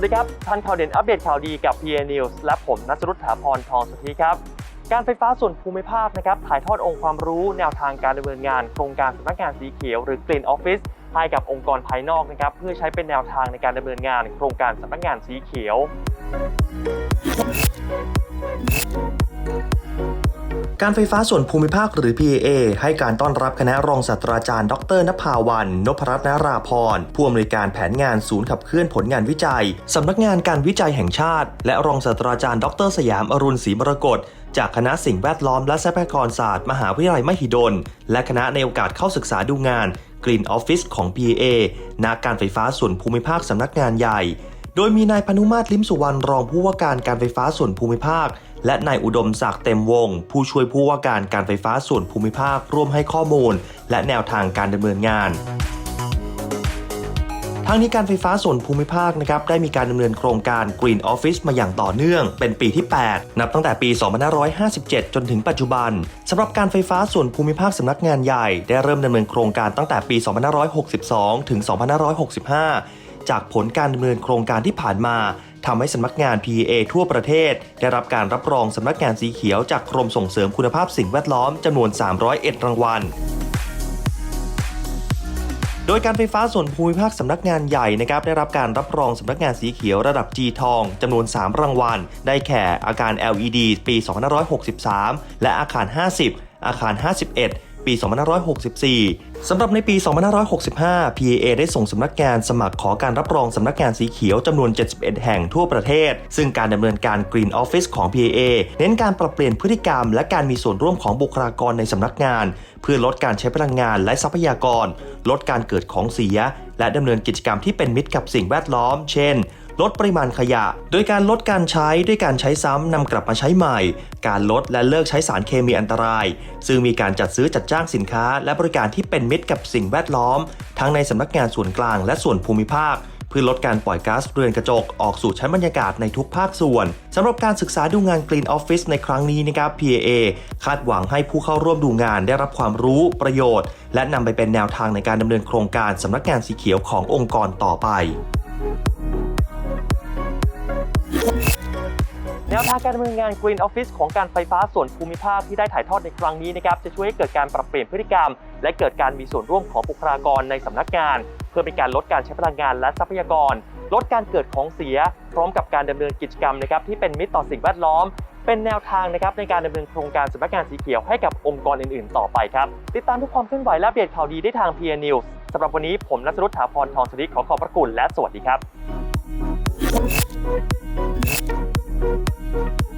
วัสดีครับ ทันข่าวเด่นอัปเดตข่าวดีกับ PA News และผมนัทรุธถาพรทองสุธีครับ การไฟฟ้าส่วนภูมิภาคนะครับถ่ายทอดองค์ความรู้แนวทางการดำเนินงาน โครงการสำนักงานสีเขียวหรือ Green Office ให้กับองค์กรภายนอกนะครับเพื่อใช้เป็นแนวทางในการดำเนินงาน โครงการสำนักงานสีเขียว การไฟฟ้าส่วนภูมิภาคหรือ PAA ให้การต้อนรับคณะรองศาสตราจารย์ ดรนภาวัน นพรัตน์นราพรผู้อำนวยการแผนงานศูนย์ขับเคลื่อนผลงานวิจัย สำนักงานการวิจัยแห่งชาติ และรองศาสตราจารย์ ดร สยามอรุณศรีมรกตจากคณะสิ่งแวดล้อมและทรัพยากรศาสตร์ มหาวิทยาลัยมหิดล และคณะในโอกาสเข้าศึกษาดูงาน Green Office ของ PAA ณการไฟฟ้าส่วนภูมิภาคสำนักงานใหญ่ โดยมีนายพนุมาตรลิมสุวรรณรองผู้ว่าการการไฟฟ้าส่วนภูมิภาค และนายอุดมศักดิ์เต็มวง ผู้ช่วยผู้ว่าการการไฟฟ้าส่วนภูมิภาคร่วมให้ข้อมูล และแนวทางการดำเนินงานทั้งนี้การไฟฟ้าส่วนภูมิภาคนะครับได้มีการดำเนินโครงการ Green Office มาอย่างต่อเนื่อง เป็นปีที่ 8 นับตั้งแต่ปี 2557 จนถึงปัจจุบันสำหรับการไฟฟ้าส่วนภูมิภาคสำนักงานใหญ่ ได้เริ่มดำเนินโครงการตั้งแต่ปี 2562 ถึง 2565 จากผลการดำเนินโครงการที่ผ่านมาทำให้สำนักงาน PEA ทั่วประเทศ ได้รับการรับรองสำนักงานสีเขียวจากกรมส่งเสริมคุณภาพสิ่งแวดล้อมจำนวน 301 รางวัลโดยการไฟฟ้าส่วนภูมิภาคสำนักงานใหญ่นะครับได้รับการรับรองสำนักงานสีเขียวระดับ G ทองจำนวน 3 รางวัล ได้แก่อาคาร LED ปี 2563 และอาคาร 50 อาคาร 51 ปี 2564 สำหรับในปี 2565 PAA ได้ส่งสำนักงานสมัครขอการรับรองสำนักงานสีเขียวจำนวน 71 แห่งทั่วประเทศ ซึ่งการดำเนินการ Green Office ของ PAA เน้นการปรับเปลี่ยนพฤติกรรม และการมีส่วนร่วมของบุคลากรในสำนักงาน เพื่อลดการใช้พลังงานและทรัพยากร ลดการเกิดของเสีย และดำเนินกิจกรรมที่เป็นมิตรกับสิ่งแวดล้อม เช่น ลดปริมาณขยะ โดยการลดการใช้ด้วยการใช้ซ้ำนำกลับมาใช้ใหม่ การลดและเลิกใช้สารเคมีอันตราย ซึ่งมีการจัดซื้อจัดจ้างสินค้า และบริการที่เป็นมิตรกับสิ่งแวดล้อม ทั้งในสำนักงานส่วนกลางและส่วนภูมิภาคเพื่อลดการปล่อยก๊าซเรือนกระจก ออกสู่ชั้นบรรยากาศในทุกภาคส่วนสำหรับการศึกษาดูงาน Green Office ในครั้งนี้นะครับ PAA คาดหวังให้ผู้เข้าร่วมดูงานได้รับความรู้ประโยชน์ และนำไปเป็นแนวทางในการดำเนินโครงการสำนักงานสีเขียวขององค์กรต่อไป แนวทางการดำเนินงาน Green Office ของการไฟฟ้าส่วนภูมิภาคที่ได้ถ่ายทอดในครั้งนี้นะครับจะช่วยให้เกิดการปรับเปลี่ยนพฤติกรรม และเกิดการมีส่วนร่วมของบุคลากรในสำนักงาน เพื่อเป็นการลดการใช้พลังงานและทรัพยากร ลดการเกิดของเสีย พร้อมกับการดำเนินกิจกรรมนะครับที่เป็นมิตรต่อสิ่งแวดล้อม เป็นแนวทางนะครับในการดำเนินโครงการสำนักงานสีเขียวให้กับองค์กรอื่น ๆ ต่อไปครับติดตามทุกความเคลื่อนไหวและอัปเดตข่าวดีได้ทาง PN News สำหรับวันนี้ผมนัทรุตถาพรทองสริขอขอบพระคุณและสวัสดีครับ Thank you.